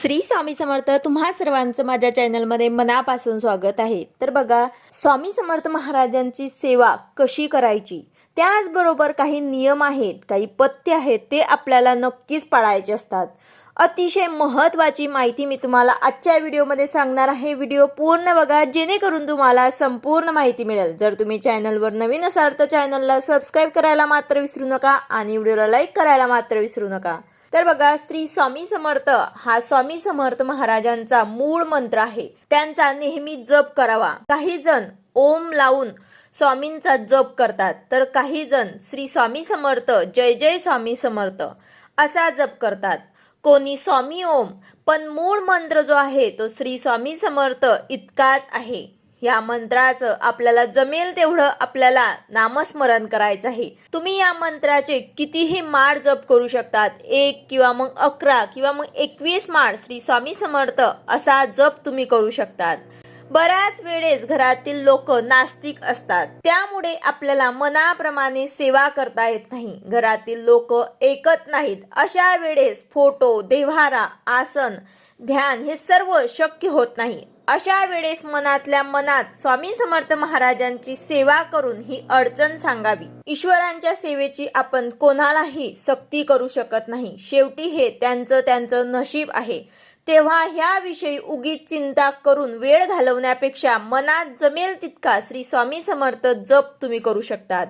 श्री स्वामी समर्थ तुम्हा सर्वांचं माझ्या चॅनलमध्ये मनापासून स्वागत आहे. तर बघा स्वामी समर्थ महाराजांची सेवा कशी करायची? त्याचबरोबर काही नियम आहेत काही पथ्य आहेत ते आपल्याला नक्कीच पाळायचे असतात. अतिशय महत्त्वाची माहिती मी तुम्हाला आजच्या व्हिडिओमध्ये सांगणार आहे. व्हिडिओ पूर्ण बघा जेणेकरून तुम्हाला संपूर्ण माहिती मिळेल. जर तुम्ही चॅनलवर नवीन असाल तर चॅनलला सबस्क्राईब करायला मात्र विसरू नका आणि व्हिडिओला लाईक करायला मात्र विसरू नका. तर बघा श्री स्वामी समर्थ हा स्वामी समर्थ महाराजांचा मूळ मंत्र आहे. त्यांचा नेहमी जप करावा. काही जण ओम लावून स्वामींचा जप करतात. तर काही जण श्री स्वामी समर्थ जय जय स्वामी समर्थ असा जप करतात. कोणी स्वामी ओम पण मूळ मंत्र जो आहे तो श्री स्वामी समर्थ इतकाच आहे. या मंत्राचं आपल्याला जमेल तेवढं आपल्याला नामस्मरण करायचं आहे. तुम्ही या मंत्राचे कितीही माळ जप करू शकतात. एक किंवा मग अकरा किंवा मग एकवीस माळ श्री स्वामी समर्थ असा जप तुम्ही करू शकतात. बऱ्याच वेळेस घरातील लोक नास्तिक असतात. त्यामुळे आपल्याला मनाप्रमाणे सेवा करता येत नाही. घरातील लोक ऐकत नाहीत. अशा वेळेस फोटो देव्हारा आसन ध्यान हे सर्व शक्य होत नाही. अशा वेळेस मनातल्या मनात स्वामी समर्थ महाराजांची सेवा करून ही अडचण सांगावी. ईश्वरांच्या सेवेची आपण कोणालाही सक्ती करू शकत नाही. शेवटी हे त्यांचं त्यांचं नशीब आहे. तेव्हा ह्याविषयी उगीच चिंता करून वेळ घालवण्यापेक्षा मनात जमेल तितका श्री स्वामी समर्थ जप तुम्ही करू शकतात.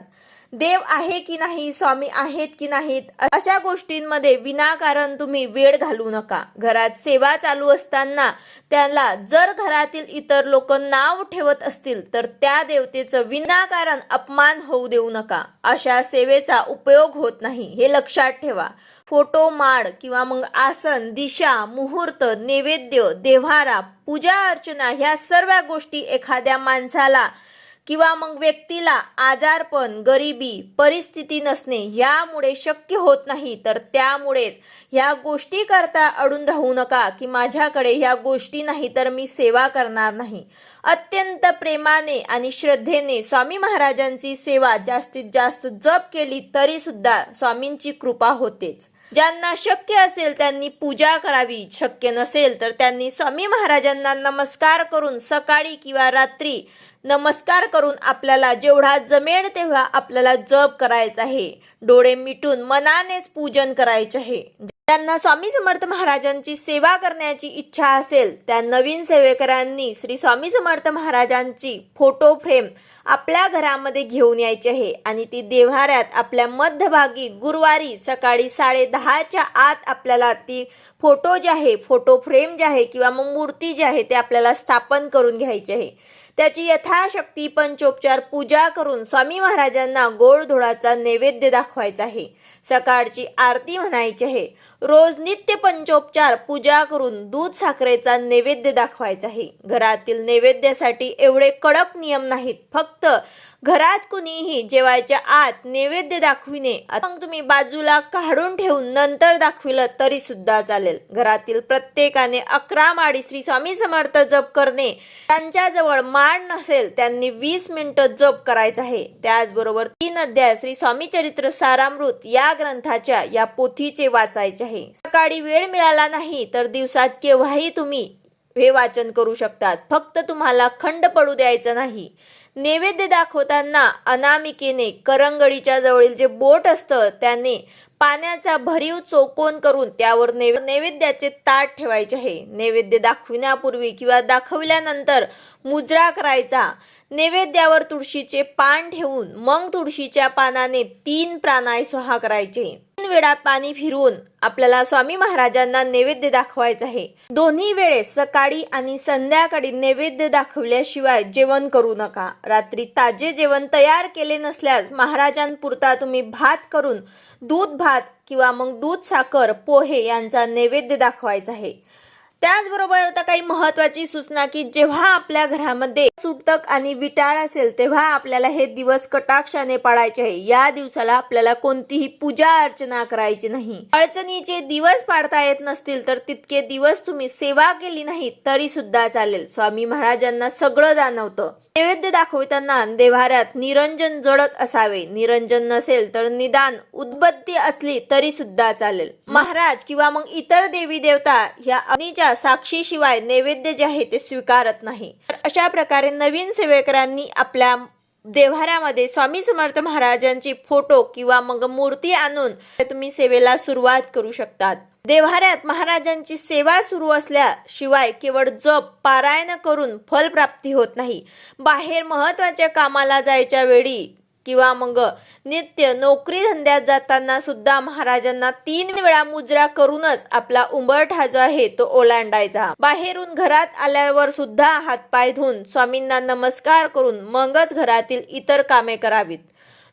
देव आहे की नाही स्वामी आहेत की नाहीत अशा गोष्टींमध्ये विनाकारण तुम्ही वेळ घालू नका. घरात सेवा चालू असताना त्याला जर घरातील इतर लोक नाव ठेवत असतील तर त्या देवतेचं विनाकारण अपमान होऊ देऊ नका. अशा सेवेचा उपयोग होत नाही हे लक्षात ठेवा. फोटो माड किंवा मग आसन दिशा मुहूर्त नैवेद्य देव्हारा पूजा अर्चना ह्या सर्व गोष्टी एखाद्या माणसाला किंवा मग व्यक्तीला आजारपण गरिबी परिस्थिती नसणे यामुळे शक्य होत नाही तर त्यामुळेच ह्या गोष्टी करता अडून राहू नका की माझ्याकडे ह्या गोष्टी नाही तर मी सेवा करणार नाही. अत्यंत प्रेमाने आणि श्रद्धेने स्वामी महाराजांची सेवा जास्तीत जास्त जप केली तरीसुद्धा स्वामींची कृपा होतेच. ज्यांना शक्य असेल त्यांनी पूजा करावी. शक्य नसेल तर त्यांनी स्वामी महाराजांना नमस्कार करून सकाळी किंवा रात्री नमस्कार करून आपल्याला जेवढा जमेल तेवढा आपल्याला जप करायचा आहे. डोळे मिटून मनानेच पूजन करायचे आहे. त्यांना स्वामी समर्थ महाराजांची सेवा करण्याची इच्छा असेल त्या नवीन सेवेकरांनी श्री स्वामी समर्थ महाराजांची फोटो फ्रेम आपल्या घरामध्ये घेऊन यायची आहे आणि ती देव्हाऱ्यात आपल्या मध्यभागी गुरुवारी सकाळी साडे दहाच्या आत आपल्याला ती फोटो जे आहे फोटो फ्रेम जे आहे किंवा मग मूर्ती जी आहे ते आपल्याला स्थापन करून घ्यायची आहे. त्याची यथाशक्ती पंचोपचार पूजा करून स्वामी महाराजांना गोडधोडाचा नैवेद्य दाखवायचा आहे. सकाळची आरती म्हणायची आहे. रोज नित्य पंचोपचार पूजा करून दूध साखरेचा नैवेद्य दाखवायचा आहे. घरातील नैवेद्यासाठी एवढे कडक नियम नाहीत. फक्त घरात कुणीही जेवायच्या आत नैवेद्य दाखविणे मग तुम्ही बाजूला काढून ठेवून नंतर दाखविलं तरी सुद्धा चालेल. घरातील प्रत्येकाने अकरा माडी श्री स्वामी समर्थ जप करणे त्यांच्याजवळ माड नसेल त्यांनी वीस मिनिटं जप करायचं आहे. त्याचबरोबर तीन अध्याय श्री स्वामी चरित्र सारामृत या ग्रंथाच्या या पोथीचे वाचायचे आहे. सकाळी वेळ मिळाला नाही तर दिवसात केव्हाही तुम्ही हे वाचन करू शकतात. फक्त तुम्हाला खंड पडू द्यायचं नाही. नैवेद्य दाखवताना अनामिकेने करंगडीच्या जवळील जे बोट असतं त्याने पाण्याचा भरीव चौकोन करून त्यावर नैवेद्याचे ताट ठेवायचे आहे. नैवेद्य दाखविण्यापूर्वी किंवा दाखविल्यानंतर मुजरा करायचा. नैवेद्यावर तुळशीचे पान ठेवून मग तुळशीच्या पानाने तीन प्राणाय स्वाहा करायचे. वेळा पाणी फिरवून आपल्याला स्वामी महाराजांना नैवेद्य दाखवायचं आहे. दोन्ही वेळेस सकाळी आणि संध्याकाळी नैवेद्य दाखवल्याशिवाय जेवण करू नका. रात्री ताजे जेवण तयार केले नसल्यास महाराजांपुरता तुम्ही भात करून दूध भात किंवा मग दूध साखर पोहे यांचा नैवेद्य दाखवायचा आहे. त्याचबरोबर आता काही महत्वाची सूचना की जेव्हा आपल्या घरामध्ये सुटक आणि विटाळ असेल तेव्हा आपल्याला हे दिवस कटाक्षाने पाळायचे आहे. या दिवसाला आपल्याला कोणतीही पूजा अर्चना करायची नाही. अडचणीचे दिवस पाडता येत नसतील तर तितके दिवस तुम्ही सेवा केली नाही तरी सुद्धा चालेल. स्वामी महाराजांना सगळं जाणवतं. नैवेद्य दाखवताना देव्हाऱ्यात निरंजन जडत असावे. निरंजन नसेल तर निदान उद्बत्ती असली तरी सुद्धा चालेल. महाराज किंवा मग इतर देवी देवता ह्या अग्नीच्या साक्षीशिवाय नैवेद्य जे आहे ते स्वीकारत नाही. तर अशा प्रकारे नवीन सेवेकरांनी आपल्या देव्हाऱ्यामध्ये स्वामी समर्थ महाराजांची फोटो किंवा मग मूर्ती आणून तुम्ही सेवेला सुरुवात करू शकतात. देव्हाऱ्यात महाराजांची सेवा सुरू असल्याशिवाय केवळ जप पारायण करून फलप्राप्ती होत नाही. बाहेर महत्त्वाच्या कामाला जायच्या वेळी किंवा मग नित्य नोकरी धंद्यात जाताना सुद्धा महाराजांना तीन वेळा मुजरा करूनच आपला उंबरठा जो आहे तो ओलांडायचा. बाहेरून घरात आल्यावर सुद्धा हातपाय धुवून स्वामींना नमस्कार करून मगच घरातील इतर कामे करावीत.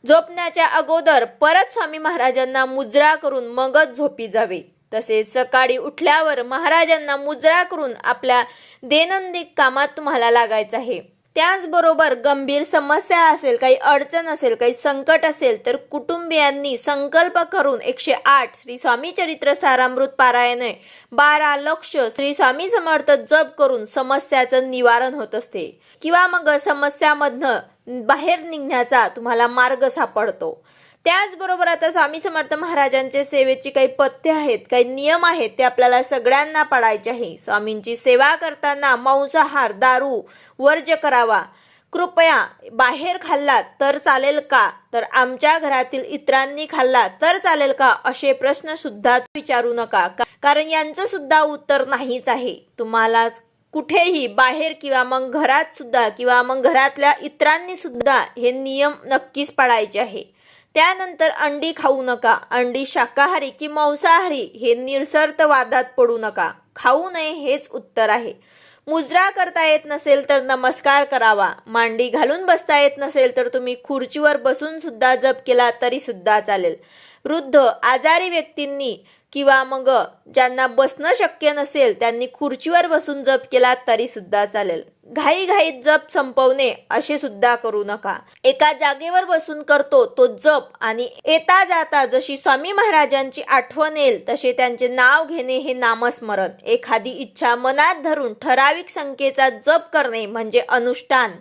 झोपण्याच्या अगोदर परत स्वामी महाराजांना मुजरा करून मगच झोपी जावे. तसेच सकाळी उठल्यावर महाराजांना मुजरा करून आपल्या दैनंदिन कामात तुम्हाला लागायचं आहे. त्याचबरोबर गंभीर समस्या असेल काही अडचण असेल काही संकट असेल तर कुटुंबियांनी संकल्प करून एकशे आठ श्री स्वामी चरित्र सारामृत पारायणे बारा लक्ष श्री स्वामी समर्थ जप करून समस्याचं निवारण होत असते. किंवा मग समस्यामधनं बाहेर निघण्याचा तुम्हाला मार्ग सापडतो. त्याचबरोबर आता स्वामी समर्थ महाराजांचे सेवेची काही पथ्य आहेत काही नियम आहेत ते आपल्याला सगळ्यांना पाळायचे आहे. स्वामींची सेवा करताना मांसाहार दारू वर्ज करावा. कृपया बाहेर खाल्लात तर चालेल का? तर आमच्या घरातील इतरांनी खाल्ला तर चालेल का? असे प्रश्न सुद्धा विचारू नका. का- कारण यांचं सुद्धा उत्तर नाहीच आहे. तुम्हाला कुठेही बाहेर किंवा मग घरात सुद्धा किंवा मग घरातल्या इतरांनी सुद्धा हे नियम नक्कीच पाळायचे आहे. त्यानंतर अंडी खाऊ नका. अंडी शाकाहारी की मांसाहारी हे निरसर्त वादात पडू नका. खाऊ नये हेच उत्तर आहे. मुजरा करता येत नसेल तर नमस्कार करावा. मांडी घालून बसता येत नसेल तर तुम्ही खुर्चीवर बसून सुद्धा जप केला तरी सुद्धा चालेल. वृद्ध आजारी व्यक्तींनी किंवा मग ज्यांना बसणं शक्य नसेल त्यांनी खुर्चीवर बसून जप केला तरी सुद्धा चालेल. घाईघाईत जप संपवणे असे सुद्धा करू नका. एका जागेवर बसून करतो तो जप आणि येता जाता जशी स्वामी महाराजांची आठवण येईल तसे त्यांचे नाव घेणे हे नामस्मरण. एखादी इच्छा मनात धरून ठराविक संख्येचा जप करणे म्हणजे अनुष्ठान.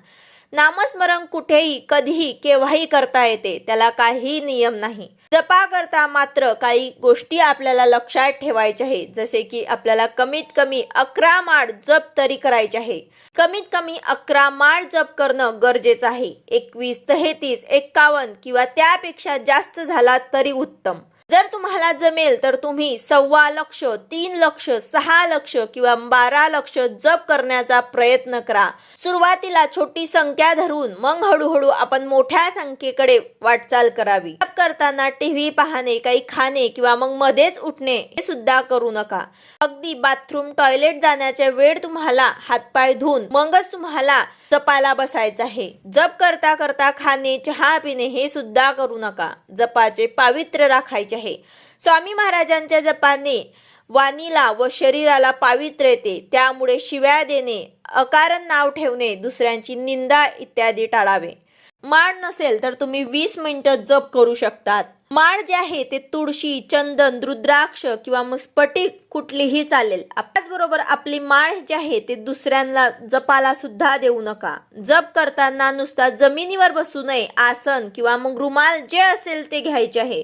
नामस्मरण कुठेही कधीही केव्हाही करता येते त्याला काही नियम नाही. जपा करता मात्र काही गोष्टी आपल्याला लक्षात ठेवायच्या आहे. जसे की आपल्याला कमीत कमी अकरा माळ जप तरी करायचे आहे. कमीत कमी अकरा माळ जप करणं गरजेचं आहे. एकवीस तेहतीस एक्कावन्न किंवा त्यापेक्षा जास्त झाला तरी उत्तम. जर तुम्हाला जमेल तर तुम्ही सव्वा लक्ष तीन लक्ष सहा लक्ष किंवा बारा लक्ष जप करण्याचा प्रयत्न करा. सुरुवातीला छोटी संख्या धरून मग हळूहळू आपण मोठ्या संख्येकडे वाटचाल करावी. जप करताना टीव्ही पाहणे काही खाणे किंवा मग मध्येच उठणे हे सुद्धा करू नका. अगदी बाथरूम टॉयलेट जाण्याच्या वेळ तुम्हाला हातपाय धुवून मगच तुम्हाला जपाला बसायचं आहे. जप करता करता खाणे चहा पिणे हे सुद्धा करू नका. जपाचे पावित्र्य राखायचे आहे. स्वामी महाराजांच्या जपाने वाणीला व शरीराला पावित्र्य येते. त्यामुळे शिव्या देणे अकारण नाव ठेवणे दुसऱ्यांची निंदा इत्यादी टाळावे. माळ नसेल तर तुम्ही वीस मिनिटं जप करू शकतात. माळ जे आहे ते तुळशी चंदन रुद्राक्ष किंवा मग स्फटिक कुठलीही चालेल. त्याचबरोबर आपली माळ जे आहे ते दुसऱ्यांना जपाला सुद्धा देऊ नका. जप करताना नुसता जमिनीवर बसू नये आसन किंवा मग रुमाल जे असेल ते घ्यायचे आहे.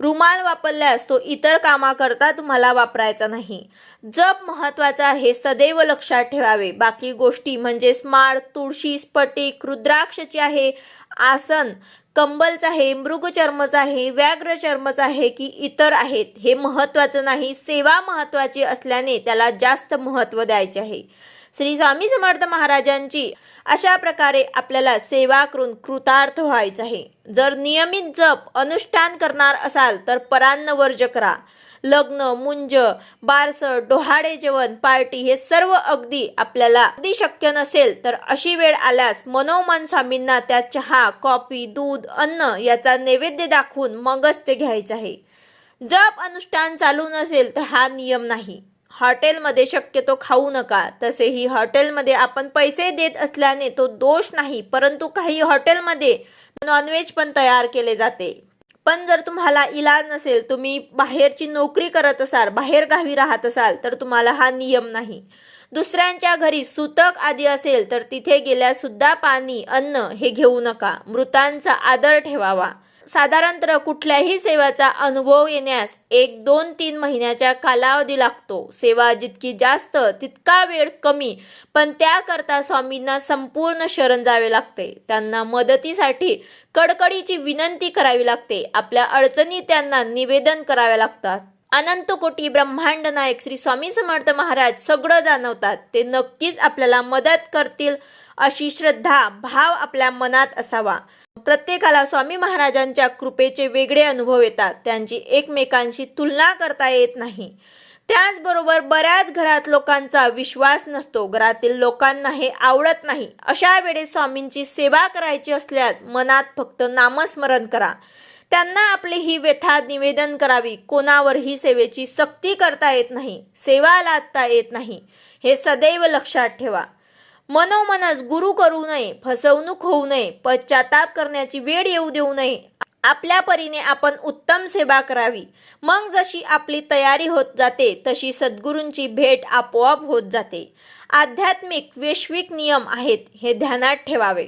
रुमाल वापरल्यास तो इतर कामाकरता तुम्हाला वापरायचा नाही. जप महत्त्वाचा आहे सदैव लक्षात ठेवावे. बाकी गोष्टी म्हणजे माळ तुळशी स्फटिक रुद्राक्षची आहे आसन कंबलचं आहे मृगचर्मचं आहे व्याघ्र चर्मच आहे की इतर आहेत. हे महत्वाचं नाही सेवा महत्वाची असल्याने त्याला जास्त महत्त्व द्यायचे आहे. श्री स्वामी समर्थ महाराजांची अशा प्रकारे आपल्याला सेवा करून कृतार्थ व्हायचं आहे. जर नियमित जप अनुष्ठान करणार असाल तर परान्न वर्ज करा. लग्न मुंज बारस डोहाडे जेवण पार्टी हे सर्व अगदी आपल्याला अगदी शक्य नसेल तर अशी वेळ आल्यास मनोमन स्वामींना त्या चहा कॉफी दूध अन्न याचा नैवेद्य दाखवून मगच ते घ्यायचं आहे. जप अनुष्ठान चालू नसेल तर हा नियम नाही. हॉटेलमध्ये शक्यतो खाऊ नका. तसेही हॉटेलमध्ये आपण पैसे देत असल्याने तो दोष नाही परंतु काही हॉटेलमध्ये नॉनव्हेज पण तयार केले जाते. पण जर तुम्हाला इलाज नसेल तुम्ही बाहेरची नोकरी करत असाल बाहेर गावी राहत असाल तर तुम्हाला हा नियम नाही. दुसऱ्यांच्या घरी सुतक आदी असेल तर तिथे गेल्यासुद्धा पाणी अन्न हे घेऊ नका. मृतांचा आदर ठेवावा. साधारणतः कुठल्याही सेवेचा अनुभव येण्यास एक दोन तीन महिन्याच्या कालावधी लागतो. सेवा जितकी जास्त तितका वेळ कमी. पण त्याकरता स्वामींना संपूर्ण शरण जावे लागते. त्यांना मदतीसाठी कडकडीची विनंती करावी लागते. आपल्या अडचणी त्यांना निवेदन कराव्या लागतात. अनंत कोटी ब्रह्मांड नायक श्री स्वामी समर्थ महाराज सगळं जाणवतात. ते नक्कीच आपल्याला मदत करतील अशी श्रद्धा भाव आपल्या मनात असावा. प्रत्येकाला स्वामी महाराजांच्या कृपेचे वेगळे अनुभव येतात. त्यांची एकमेकांशी तुलना करता येत नाही. त्याचबरोबर बऱ्याच घरात लोकांचा विश्वास नसतो. घरातील लोकांना हे आवडत नाही. अशा वेळेस स्वामींची सेवा करायची असल्यास मनात फक्त नामस्मरण करा. त्यांना आपली ही व्यथा निवेदन करावी. कोणावरही सेवेची सक्ती करता येत नाही. सेवा लादता येत नाही. हे सदैव लक्षात ठेवा. मनोमनच गुरु करू नये फसवणूक होऊ नये पश्चाताप करण्याची वेळ येऊ देऊ नये. आपल्या परीने आपण उत्तम सेवा करावी. मग जशी आपली तयारी होत जाते तशी सद्गुरूंची भेट आपोआप होत जाते. आध्यात्मिक वैश्विक नियम आहेत हे ध्यानात ठेवावे.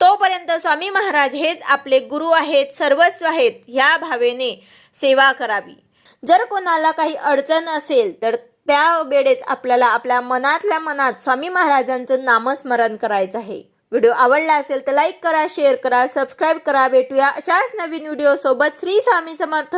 तोपर्यंत स्वामी महाराज हेच आपले गुरु आहेत सर्वस्व आहेत ह्या भावेने सेवा करावी. जर कोणाला काही अडचण असेल तर त्या वेळेस आपल्याला आपल्या मनातल्या मनात स्वामी महाराजांचं नामस्मरण करायचं आहे. व्हिडिओ आवडला असेल तर लाईक करा शेअर करा सबस्क्राईब करा. भेटूया अशाच नवीन व्हिडिओ सोबत. श्री स्वामी समर्थ.